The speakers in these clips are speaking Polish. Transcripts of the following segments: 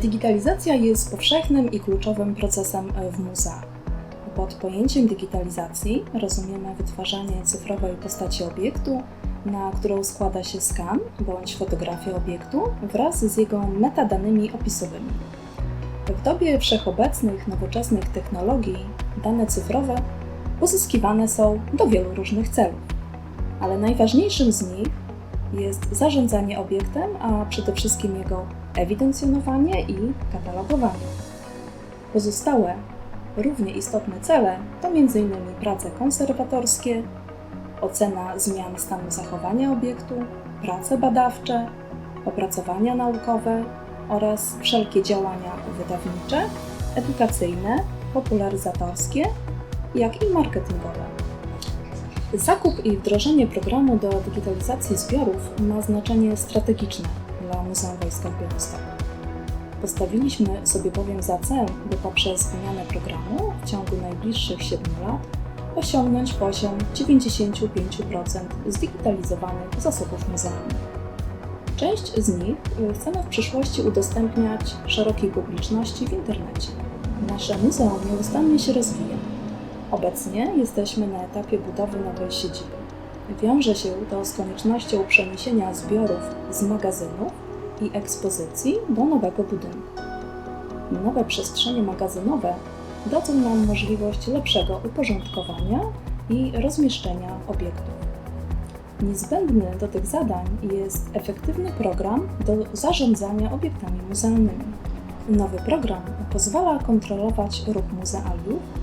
Digitalizacja jest powszechnym i kluczowym procesem w muzeach. Pod pojęciem digitalizacji rozumiemy wytwarzanie cyfrowej postaci obiektu, na którą składa się skan bądź fotografia obiektu wraz z jego metadanymi opisowymi. W dobie wszechobecnych, nowoczesnych technologii dane cyfrowe pozyskiwane są do wielu różnych celów, ale najważniejszym z nich jest zarządzanie obiektem, a przede wszystkim jego ewidencjonowanie i katalogowanie. Pozostałe, równie istotne cele to m.in. prace konserwatorskie, ocena zmian stanu zachowania obiektu, prace badawcze, opracowania naukowe oraz wszelkie działania wydawnicze, edukacyjne, popularyzatorskie, jak i marketingowe. Zakup i wdrożenie programu do digitalizacji zbiorów ma znaczenie strategiczne dla Muzeum Wojska w Białymstoku. Postawiliśmy sobie bowiem za cel, by poprzez zmianę programu w ciągu najbliższych 7 lat osiągnąć poziom 95% zdigitalizowanych zasobów muzealnych. Część z nich chcemy w przyszłości udostępniać szerokiej publiczności w internecie. Nasze muzeum nieustannie się rozwija. Obecnie jesteśmy na etapie budowy nowej siedziby. Wiąże się to z koniecznością przeniesienia zbiorów z magazynów i ekspozycji do nowego budynku. Nowe przestrzenie magazynowe dadzą nam możliwość lepszego uporządkowania i rozmieszczenia obiektów. Niezbędny do tych zadań jest efektywny program do zarządzania obiektami muzealnymi. Nowy program pozwala kontrolować ruch muzealiów,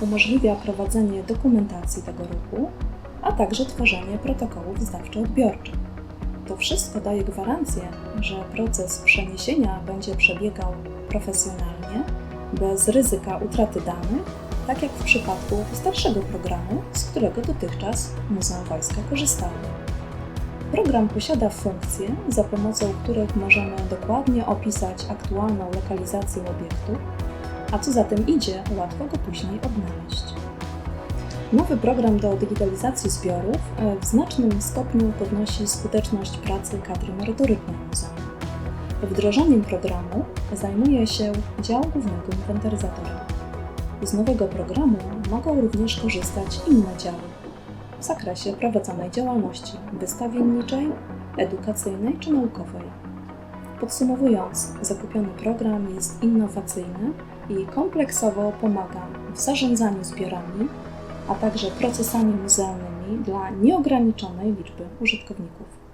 umożliwia prowadzenie dokumentacji tego ruchu, a także tworzenie protokołów zdawczo-odbiorczych. To wszystko daje gwarancję, że proces przeniesienia będzie przebiegał profesjonalnie, bez ryzyka utraty danych, tak jak w przypadku starszego programu, z którego dotychczas Muzeum Wojska korzystało. Program posiada funkcje, za pomocą których możemy dokładnie opisać aktualną lokalizację obiektu, a co za tym idzie, łatwo go później odnaleźć. Nowy program do digitalizacji zbiorów w znacznym stopniu podnosi skuteczność pracy kadry merytorycznej muzeum. Wdrożeniem programu zajmuje się dział głównego inwentaryzatora. Z nowego programu mogą również korzystać inne działy w zakresie prowadzonej działalności wystawienniczej, edukacyjnej czy naukowej. Podsumowując, zakupiony program jest innowacyjny i kompleksowo pomaga w zarządzaniu zbiorami, a także procesami muzealnymi dla nieograniczonej liczby użytkowników.